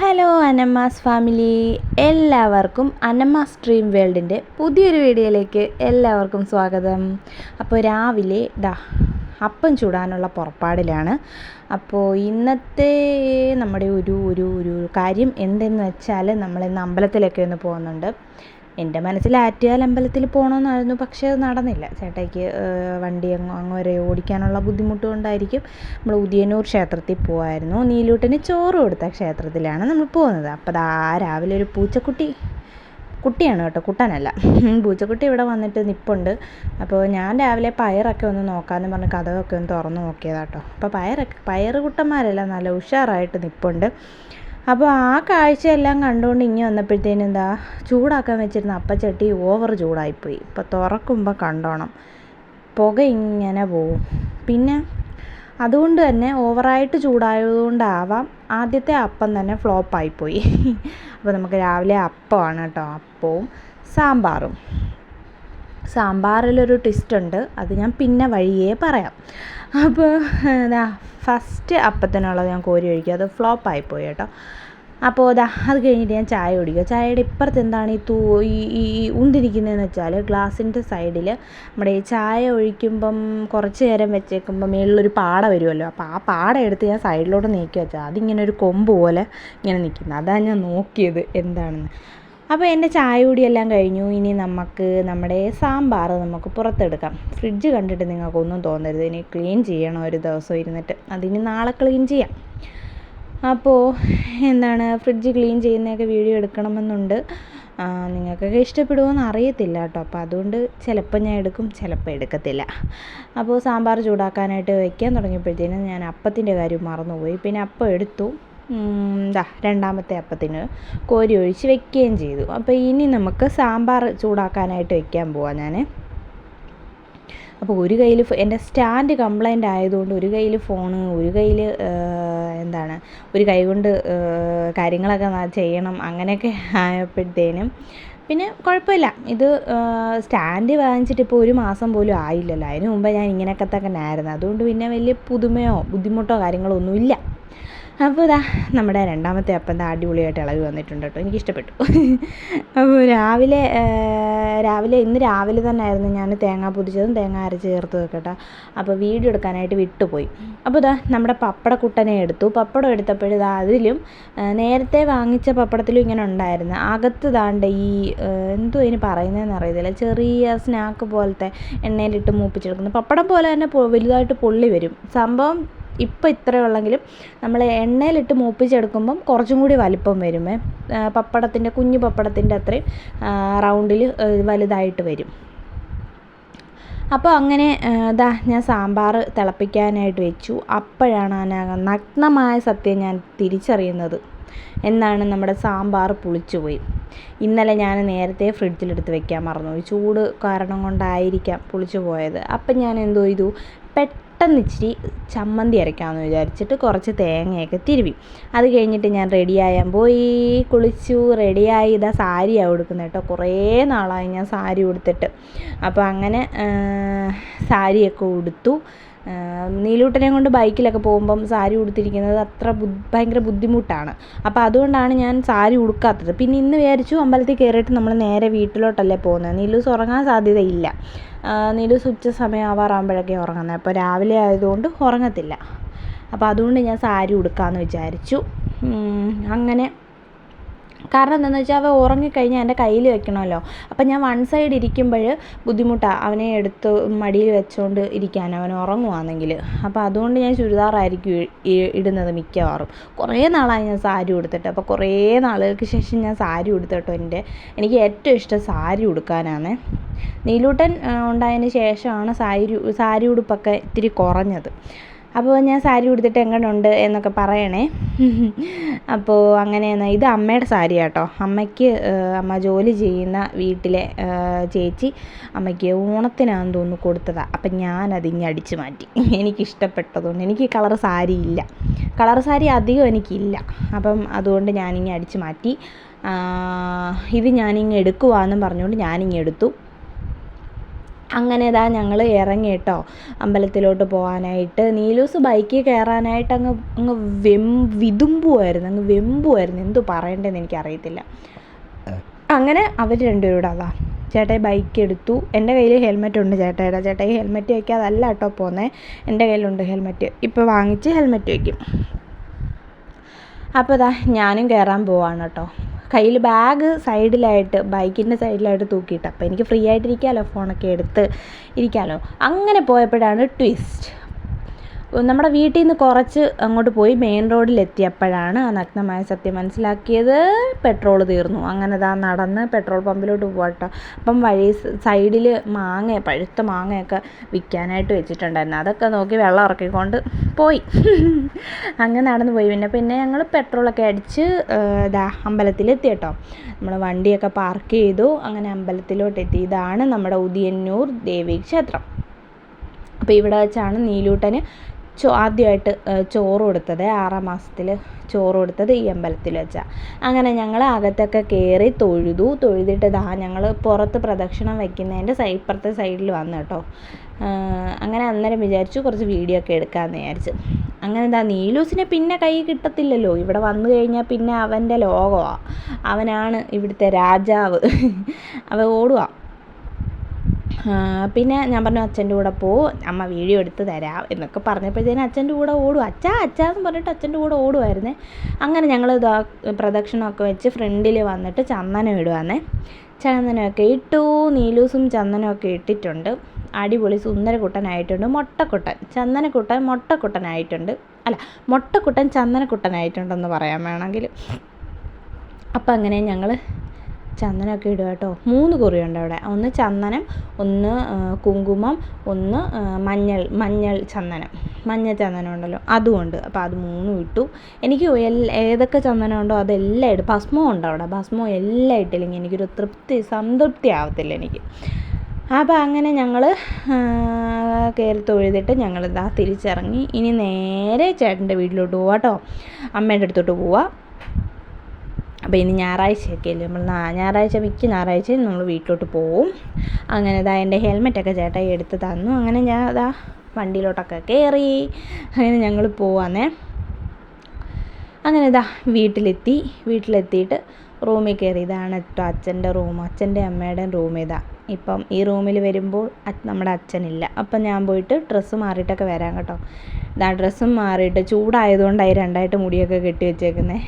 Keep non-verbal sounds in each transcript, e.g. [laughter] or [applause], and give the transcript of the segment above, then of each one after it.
Hello അനമ്മാസ് family. എല്ലാവർക്കും അനമ്മാസ് dream വേൾഡിന്റെ പുതിയൊരു വീഡിയോയിലേക്ക് എല്ലാവർക്കും സ്വാഗതം. അപ്പോൾ രാവിലെ ദാ അപ്പം ചൂടാനുള്ള പുറപ്പാടിലാണ്. അപ്പോൾ ഇന്നത്തെ നമ്മുടെ ഒരു ഒരു ഒരു കാര്യം എന്തെന്ന് വെച്ചാൽ നമ്മളിന്ന് അമ്പലത്തിലൊക്കെ ഒന്ന് പോകുന്നുണ്ട്. എന്റെ മനസ്സിൽ ആറ്റുകാൽ അമ്പലത്തിൽ പോകണമെന്നായിരുന്നു പക്ഷേ അത് നടന്നില്ല. ചേട്ടായിക്ക് വണ്ടി അങ്ങ് അങ്ങ് വരെ ഓടിക്കാനുള്ള ബുദ്ധിമുട്ട് കൊണ്ടായിരിക്കും നമ്മൾ ഉദയനൂർ ക്ഷേത്രത്തിൽ പോകായിരുന്നു നീലൂട്ടിന് ചോറ് കൊടുത്ത ക്ഷേത്രത്തിലാണ് നമ്മൾ പോകുന്നത്. അപ്പോൾ ദാ രാവിലെ ഒരു പൂച്ചക്കുട്ടി കുട്ടിയാണ് കേട്ടോ കുട്ടനല്ല. [laughs] പൂച്ചക്കുട്ടി ഇവിടെ വന്നിട്ട് നിപ്പുണ്ട്. അപ്പോൾ ഞാൻ രാവിലെ പയറൊക്കെ ഒന്ന് നോക്കാമെന്ന് പറഞ്ഞ് കഥകൊക്കെ ഒന്ന് തുറന്ന് നോക്കിയതാട്ടോ അപ്പോൾ പയറൊക്കെ പയറ് കുട്ടന്മാരല്ല നല്ല ഉഷാറായിട്ട് നിപ്പുണ്ട്. അപ്പോൾ ആ കാഴ്ചയെല്ലാം കണ്ടുകൊണ്ട് ഇങ്ങനെ വന്നപ്പോഴത്തേനും എന്താ? ചൂടാക്കാൻ വെച്ചിരുന്ന അപ്പച്ചട്ടി ഓവർ ചൂടായിപ്പോയി. ഇപ്പോൾ തുറക്കുമ്പോൾ കണ്ടോണം. പുക ഇങ്ങനെ പോവും. പിന്നെ അതുകൊണ്ട് തന്നെ ഓവറായിട്ട് ചൂടായതുകൊണ്ടാവാം ആദ്യത്തെ അപ്പം തന്നെ ഫ്ലോപ്പായിപ്പോയി അപ്പോൾ നമുക്ക് രാവിലെ അപ്പമാണ് കേട്ടോ. അപ്പവും സാമ്പാറും. സാമ്പാറിലൊരു ട്വിസ്റ്റ് ഉണ്ട്. അത് ഞാൻ പിന്നെ വഴിയേ പറയാം. അപ്പോൾ എന്താ ഫസ്റ്റ് അപ്പത്തിനുള്ളത് ഞാൻ കോരി ഒഴിക്കുക അത് ഫ്ലോപ്പായിപ്പോയി കേട്ടോ. അപ്പോൾ അത് അത് കഴിഞ്ഞിട്ട് ഞാൻ ചായ കുടിക്കുക. ചായയുടെ ഇപ്പുറത്ത് എന്താണ് ഈ തൂ ഈ ഈ ഉണ്ടിരിക്കുന്നതെന്ന് വെച്ചാൽ ഗ്ലാസിന്റെ സൈഡിൽ നമ്മുടെ ഈ ചായ ഒഴിക്കുമ്പം കുറച്ച് നേരം വെച്ചേക്കുമ്പോൾ മേളിലൊരു പാട വരുമല്ലോ. അപ്പോൾ ആ പാട എടുത്ത് ഞാൻ സൈഡിലോട്ട് നീക്കി വെച്ചാൽ അതിങ്ങനെ ഒരു കൊമ്പ് പോലെ ഇങ്ങനെ നിൽക്കുന്നത് അതാണ് ഞാൻ നോക്കിയത് എന്താണെന്ന്. അപ്പോൾ എന്റെ ചായ കുടിയെല്ലാം കഴിഞ്ഞു. ഇനി നമുക്ക് നമ്മുടെ സാമ്പാർ നമുക്ക് പുറത്തെടുക്കാം. ഫ്രിഡ്ജ് കണ്ടിട്ട് നിങ്ങൾക്കൊന്നും തോന്നരുത്. ഇനി ക്ലീൻ ചെയ്യണം ഒരു ദിവസം ഇരുന്നിട്ട്. അതിനി നാളെ ക്ലീൻ ചെയ്യാം. അപ്പോൾ എന്താണ് ഫ്രിഡ്ജ് ക്ലീൻ ചെയ്യുന്നതൊക്കെ വീഡിയോ എടുക്കണമെന്നുണ്ട്. നിങ്ങൾക്കൊക്കെ ഇഷ്ടപ്പെടുമോയെന്ന് അറിയത്തില്ല കേട്ടോ. അപ്പോൾ അതുകൊണ്ട് ചിലപ്പോൾ ഞാൻ എടുക്കും ചിലപ്പോൾ എടുക്കത്തില്ല. അപ്പോൾ സാമ്പാർ ചൂടാക്കാനായിട്ട് വയ്ക്കാൻ തുടങ്ങിയപ്പോഴത്തേനും ഞാൻ അപ്പത്തിന്റെ കാര്യം മറന്നുപോയി. പിന്നെ അപ്പം എടുത്തു. ദാ രണ്ടാമത്തെ അപ്പത്തിന് കോരി ഒഴിച്ച് വെക്കുകയും ചെയ്തു. അപ്പോൾ ഇനി നമുക്ക് സാമ്പാർ ചൂടാക്കാനായിട്ട് വെക്കാൻ പോവാം ഞാൻ അപ്പോൾ ഒരു കയ്യിൽ എന്റെ സ്റ്റാൻഡ് കംപ്ലൈന്റ് ആയതുകൊണ്ട് ഒരു കയ്യിൽ ഫോണ് ഒരു കയ്യിൽ എന്താണ് ഒരു കൈ കൊണ്ട് കാര്യങ്ങളൊക്കെ ചെയ്യണം അങ്ങനെയൊക്കെ ആയപ്പോഴത്തേനും പിന്നെ കുഴപ്പമില്ല. ഇത് സ്റ്റാൻഡ് വാങ്ങിച്ചിട്ട് ഇപ്പോൾ ഒരു മാസം പോലും ആയില്ലല്ലോ. അതിന് മുമ്പ് ഞാൻ ഇങ്ങനെയൊക്കെ തന്നെ ആയിരുന്നു അതുകൊണ്ട് പിന്നെ വലിയ പുതുമയോ ബുദ്ധിമുട്ടോ കാര്യങ്ങളോ ഒന്നുമില്ല. അപ്പോൾ ഇതാ നമ്മുടെ രണ്ടാമത്തെ അപ്പം എന്താ അടിപൊളിയായിട്ട് ഇളകി വന്നിട്ടുണ്ട് കേട്ടോ. എനിക്കിഷ്ടപ്പെട്ടു. അപ്പോൾ രാവിലെ രാവിലെ ഇന്ന് രാവിലെ തന്നെ ആയിരുന്നു ഞാൻ തേങ്ങ പൊതിച്ചതും തേങ്ങ അരച്ച് ചേർത്ത് കേട്ടോ. അപ്പോൾ വീഡിയോ എടുക്കാനായിട്ട് വിട്ടുപോയി. അപ്പോൾ ഇതാ നമ്മുടെ പപ്പടക്കുട്ടനെ എടുത്തു. പപ്പടം എടുത്തപ്പോഴിതാ അതിലും നേരത്തെ വാങ്ങിച്ച പപ്പടത്തിലും ഇങ്ങനെ ഉണ്ടായിരുന്നു. അകത്ത് താണ്ട ഈ എന്തോ ഇതിന് പറയുന്നതെന്ന് അറിയത്തില്ല. ചെറിയ സ്നാക്ക് പോലത്തെ എണ്ണയിലിട്ട് മൂപ്പിച്ചെടുക്കുന്നു. പപ്പടം പോലെ തന്നെ വലുതായിട്ട് പൊള്ളി വരും. സംഭവം ഇപ്പം ഇത്രയേ ഉള്ളെങ്കിലും നമ്മൾ എണ്ണയിലിട്ട് മൂപ്പിച്ചെടുക്കുമ്പം കുറച്ചും കൂടി വലിപ്പം വരുമേ പപ്പടത്തിന്റെ കുഞ്ഞു പപ്പടത്തിന്റെ അത്രയും റൗണ്ടിൽ വലുതായിട്ട് വരും. അപ്പോൾ അങ്ങനെ ഇതാ ഞാൻ സാമ്പാർ തിളപ്പിക്കാനായിട്ട് വെച്ചു. അപ്പോഴാണ് ആ നഗ്നമായ സത്യം ഞാൻ തിരിച്ചറിയുന്നത്. എന്നാണ് നമ്മുടെ സാമ്പാർ പുളിച്ചുപോയി. ഇന്നലെ ഞാൻ നേരത്തെ ഫ്രിഡ്ജിലെടുത്ത് വെക്കാൻ മറന്നുപോയി. ചൂട് കാരണം കൊണ്ടായിരിക്കാം പുളിച്ചു പോയത് അപ്പം ഞാൻ എന്തോ ചെയ്തു? പെട്ടെന്ന് ഇച്ചിരി ചമ്മന്തി അരയ്ക്കാമെന്ന് വിചാരിച്ചിട്ട് കുറച്ച് തേങ്ങയൊക്കെ തിരുവി. അത് കഴിഞ്ഞിട്ട് ഞാൻ റെഡിയായാൻ പോയി കുളിച്ചു റെഡിയായി ഇതാ സാരിയാണ് ഉടുക്കുന്നത് കേട്ടോ. കുറേ നാളായി ഞാൻ സാരി ഉടുത്തിട്ട്. അപ്പോൾ അങ്ങനെ സാരിയൊക്കെ ഉടുത്തു. നീലൂട്ടനെ കൊണ്ട് ബൈക്കിലൊക്കെ പോകുമ്പം സാരി ഉടുത്തിരിക്കുന്നത് അത്ര ഭയങ്കര ബുദ്ധിമുട്ടാണ്. അപ്പോൾ അതുകൊണ്ടാണ് ഞാൻ സാരി ഉടുക്കാത്തത്. പിന്നെ ഇന്ന് വിചാരിച്ചു അമ്പലത്തിൽ കയറിയിട്ട് നമ്മൾ നേരെ വീട്ടിലോട്ടല്ലേ പോകുന്നത്. നീലൂസ് ഉറങ്ങാൻ സാധ്യതയില്ല. നീലൂസ് ഉച്ച സമയം ആവാറാകുമ്പോഴൊക്കെ ഉറങ്ങുന്നത്. അപ്പോൾ രാവിലെ ആയതുകൊണ്ട് ഉറങ്ങത്തില്ല. അപ്പോൾ അതുകൊണ്ട് ഞാൻ സാരി ഉടുക്കാമെന്ന് വിചാരിച്ചു. അങ്ങനെ കാരണം എന്താണെന്ന് വെച്ചാൽ അവൻ ഉറങ്ങിക്കഴിഞ്ഞാൽ എന്റെ കയ്യിൽ വെക്കണമല്ലോ. അപ്പം ഞാൻ വൺ സൈഡ് ഇരിക്കുമ്പോൾ ബുദ്ധിമുട്ടാണ് അവനെ എടുത്ത് മടിയിൽ വെച്ചുകൊണ്ട് ഇരിക്കാൻ അവൻ ഉറങ്ങുവാണെങ്കിൽ അപ്പോൾ അതുകൊണ്ട് ഞാൻ ചുരിദാറായിരിക്കും ഇടുന്നത് മിക്കവാറും. കുറേ നാളായി ഞാൻ സാരി ഉടുത്തിട്ട്. അപ്പോൾ കുറേ നാളുകൾക്ക് ശേഷം ഞാൻ സാരി ഉടുത്തിട്ടോ എന്റെ എനിക്ക് ഏറ്റവും ഇഷ്ടം സാരി ഉടുക്കാനാണ് നീലൂട്ടൻ ഉണ്ടായതിന് ശേഷമാണ് സാരി സാരി ഉടുപ്പൊക്കെ ഇത്തിരി കുറഞ്ഞത്. അപ്പോൾ ഞാൻ സാരി ഉടുത്തിട്ട് എങ്ങനെയുണ്ട് എന്നൊക്കെ പറയണേ. അപ്പോൾ അങ്ങനെ ഇത് അമ്മയുടെ സാരി കേട്ടോ അമ്മയ്ക്ക് അമ്മ ജോലി ചെയ്യുന്ന വീട്ടിലെ ചേച്ചി അമ്മയ്ക്ക് ഓണത്തിനാന്ന് തോന്നുന്നു കൊടുത്തതാണ് അപ്പം ഞാനത് ഇങ്ങനെ അടിച്ചു മാറ്റി. എനിക്കിഷ്ടപ്പെട്ടതുകൊണ്ട്. എനിക്ക് കളർ സാരി ഇല്ല. കളർ സാരി അധികം എനിക്കില്ല. അപ്പം അതുകൊണ്ട് ഞാനിങ്ങനെ അടിച്ചു മാറ്റി. ഇത് ഞാനിങ്ങ് എടുക്കുവാന്നും പറഞ്ഞുകൊണ്ട് ഞാനിങ്ങ് എടുത്തു. അങ്ങനെ ഇതാ ഞങ്ങൾ ഇറങ്ങി കേട്ടോ അമ്പലത്തിലോട്ട് പോകാനായിട്ട് നീലൂസ് ബൈക്കിൽ കയറാനായിട്ട് അങ്ങ് അങ്ങ് വെം വിതുമ്പുമായിരുന്നു അങ്ങ് വെമ്പുമായിരുന്നു എന്തു പറയണ്ടതെന്ന് എനിക്കറിയത്തില്ല. അങ്ങനെ അവർ രണ്ടുപേരോട് അതാ ചേട്ടായി ബൈക്ക് എടുത്തു. എന്റെ കയ്യിൽ ഹെൽമെറ്റ് ഉണ്ട് ചേട്ടായിയുടെ ചേട്ടായി ഹെൽമെറ്റ് വയ്ക്കാതല്ല കേട്ടോ പോന്നേ എന്റെ കയ്യിലുണ്ട് ഹെൽമെറ്റ്. ഇപ്പോൾ വാങ്ങിച്ച് ഹെൽമെറ്റ് വയ്ക്കും. അപ്പോൾ ഇതാ ഞാനും കയറാൻ പോവാണ് കേട്ടോ. കയ്യിൽ ബാഗ് സൈഡിലായിട്ട് ബൈക്കിന്റെ സൈഡിലായിട്ട് തൂക്കിയിട്ട്. അപ്പോൾ എനിക്ക് ഫ്രീ ആയിട്ടിരിക്കാമല്ലോ ഫോണൊക്കെ എടുത്ത് ഇരിക്കാമല്ലോ അങ്ങനെ പോയപ്പോഴാണ് ട്വിസ്റ്റ്. നമ്മുടെ വീട്ടിൽ നിന്ന് കുറച്ച് അങ്ങോട്ട് പോയി മെയിൻ റോഡിൽ റോഡിലെത്തിയപ്പോഴാണ് ആ നഗ്നമായ സത്യം മനസ്സിലാക്കിയത്. പെട്രോൾ തീർന്നു. അങ്ങനെ ദാ നടന്ന് പെട്രോൾ പമ്പിലോട്ട് പോകട്ടോ അപ്പം വഴി സൈഡിൽ മാങ്ങ പഴുത്ത മാങ്ങയൊക്കെ വിൽക്കാനായിട്ട് വെച്ചിട്ടുണ്ടായിരുന്നു. അതൊക്കെ നോക്കി വെള്ളം ഇറക്കിക്കൊണ്ട് പോയി. അങ്ങനെ നടന്ന് പോയി. പിന്നെ പിന്നെ ഞങ്ങൾ പെട്രോളൊക്കെ അടിച്ച് ഇതാ അമ്പലത്തിലെത്തി കേട്ടോ നമ്മൾ വണ്ടിയൊക്കെ പാർക്ക് ചെയ്തു. അങ്ങനെ അമ്പലത്തിലോട്ട് എത്തി ഇതാണ് നമ്മുടെ ഉദിയന്നൂർ ദേവീക്ഷേത്രം. അപ്പോൾ ഇവിടെ വെച്ചാണ് നീലൂട്ടന് ചോ ആദ്യമായിട്ട് ചോറ് കൊടുത്തത് ആറാം മാസത്തിൽ ചോറ് കൊടുത്തത് ഈ അമ്പലത്തിൽ വെച്ചാണ് അങ്ങനെ ഞങ്ങൾ അകത്തൊക്കെ കയറി തൊഴുതു. തൊഴുതിട്ട് ദാ ഞങ്ങൾ പുറത്ത് പ്രദക്ഷിണം വയ്ക്കുന്നതിന്റെ സൈ ഇപ്പുറത്തെ സൈഡിൽ വന്നു കേട്ടോ. അങ്ങനെ അന്നേരം വിചാരിച്ചു കുറച്ച് വീഡിയോ ഒക്കെ എടുക്കാമെന്ന് വിചാരിച്ചു. അങ്ങനെ എന്താ നീലൂസിനെ പിന്നെ കൈ കിട്ടത്തില്ലല്ലോ. ഇവിടെ വന്നു കഴിഞ്ഞാൽ പിന്നെ അവന്റെ ലോകമാണ് അവനാണ് ഇവിടുത്തെ രാജാവ്. അവ ഓടുക പിന്നെ ഞാൻ പറഞ്ഞു അച്ഛന്റെ കൂടെ പോ അമ്മ വീഡിയോ എടുത്ത് തരാം എന്നൊക്കെ പറഞ്ഞപ്പോഴത്തേനും അച്ഛന്റെ കൂടെ ഓടും. അച്ഛാ അച്ഛാ എന്ന് പറഞ്ഞിട്ട് അച്ഛന്റെ കൂടെ ഓടുമായിരുന്നേ അങ്ങനെ ഞങ്ങൾ ഇതാ പ്രദക്ഷിണമൊക്കെ വെച്ച് ഫ്രണ്ടിൽ വന്നിട്ട് ചന്ദനം ഇടുവാന്നേ. ചന്ദനമൊക്കെ ഇട്ടു നീലൂസും ചന്ദനമൊക്കെ ഇട്ടിട്ടുണ്ട്. അടിപൊളി സുന്ദരക്കുട്ടനായിട്ടുണ്ട് മൊട്ടക്കുട്ടൻ. ചന്ദനക്കുട്ടൻ മൊട്ടക്കുട്ടനായിട്ടുണ്ട്. അല്ല മൊട്ടക്കുട്ടൻ ചന്ദനക്കുട്ടനായിട്ടുണ്ടെന്ന് പറയാൻ വേണമെങ്കിൽ. അപ്പം അങ്ങനെ ഞങ്ങൾ ചന്ദനമൊക്കെ ഇടുക കേട്ടോ. മൂന്ന് കുറിയുണ്ട് അവിടെ. ഒന്ന് ചന്ദനം ഒന്ന് കുങ്കുമം ഒന്ന് മഞ്ഞൾ മഞ്ഞൾ ചന്ദനം. മഞ്ഞ ചന്ദനം ഉണ്ടല്ലോ. അതുമുണ്ട് അപ്പോൾ അത് മൂന്നും ഇട്ടു. എനിക്ക് ഏതൊക്കെ ചന്ദനം ഉണ്ടോ അതെല്ലാം ഇടും. ഭസ്മം ഉണ്ട് അവിടെ. ഭസ്മം എല്ലാം ഇട്ടില്ലെങ്കിൽ എനിക്കൊരു തൃപ്തി സംതൃപ്തി ആവത്തില്ല എനിക്ക്. അപ്പോൾ അങ്ങനെ ഞങ്ങൾ കയറി തൊഴുതിട്ട് ഇതാ തിരിച്ചിറങ്ങി. ഇനി നേരെ ചേട്ടന്റെ വീട്ടിലോട്ട് പോവാട്ടോ അമ്മേന്റെ അടുത്തോട്ട് പോവാം. അപ്പോൾ ഇനി ഞായറാഴ്ചയൊക്കെ അല്ലേ നമ്മൾ ഞായറാഴ്ച മിക്ക ഞായറാഴ്ചയും നമ്മൾ വീട്ടിലോട്ട് പോവും. അങ്ങനെ ഇതാ എന്റെ ഹെൽമെറ്റൊക്കെ ചേട്ടായി എടുത്ത് തന്നു. അങ്ങനെ ഞാൻ അതാ വണ്ടിയിലോട്ടൊക്കെ കയറി അങ്ങനെ ഞങ്ങൾ പോവാന്നേ. അങ്ങനെ ഇതാ വീട്ടിലെത്തി. വീട്ടിലെത്തിയിട്ട് റൂമിൽ കയറി ഇതാണ് കേട്ടോ അച്ഛന്റെ റൂം. അച്ഛന്റെ അമ്മയുടെ റൂം ഇതാ. ഇപ്പം ഈ റൂമിൽ വരുമ്പോൾ നമ്മുടെ അച്ഛനില്ല. അപ്പം ഞാൻ പോയിട്ട് ഡ്രസ്സ് മാറിയിട്ടൊക്കെ വരാം കേട്ടോ. ഇതാ ഡ്രസ്സും മാറിയിട്ട് ചൂടായതുകൊണ്ടായി രണ്ടായിട്ട് മുടിയൊക്കെ കെട്ടി വെച്ചേക്കുന്നത്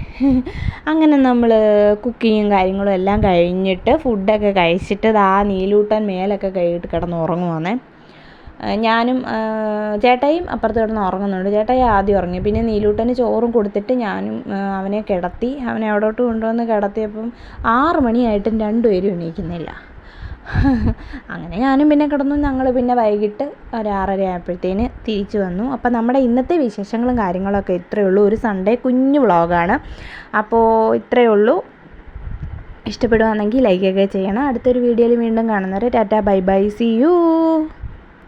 അങ്ങനെ നമ്മൾ കുക്കിങ്ങും കാര്യങ്ങളും എല്ലാം കഴിഞ്ഞിട്ട് ഫുഡൊക്കെ കഴിച്ചിട്ട് ആ നീലൂട്ടൻ മേലൊക്കെ കഴുകിയിട്ട് കിടന്ന് ഉറങ്ങുവാന്നേ. ഞാനും ചേട്ടായും അപ്പുറത്ത് കിടന്ന് ഉറങ്ങുന്നുണ്ട്. ചേട്ടായി ആദ്യം ഉറങ്ങി. പിന്നെ നീലൂട്ടന് ചോറും കൊടുത്തിട്ട് ഞാനും അവനെ കിടത്തി അവനെ അവിടോട്ട് കൊണ്ടുവന്ന് കിടത്തിയപ്പം ആറ് മണിയായിട്ടും രണ്ടുപേരും എണീക്കുന്നില്ല. അങ്ങനെ ഞാനും പിന്നെ കിടന്നു ഞങ്ങൾ പിന്നെ വൈകിട്ട് ഒരു ആറര ആയപ്പോഴത്തേന് തിരിച്ചു വന്നു. അപ്പോൾ നമ്മുടെ ഇന്നത്തെ വിശേഷങ്ങളും കാര്യങ്ങളൊക്കെ ഇത്രയേ ഉള്ളൂ. ഒരു സൺഡേ കുഞ്ഞു വ്ളോഗാണ്. അപ്പോൾ ഇത്രയേ ഉള്ളൂ. ഇഷ്ടപ്പെടുകയാണെങ്കിൽ ലൈക്കൊക്കെ ചെയ്യണം. അടുത്തൊരു വീഡിയോയിൽ വീണ്ടും കാണുന്നവരെ ടാറ്റ ബൈ ബൈ സി യു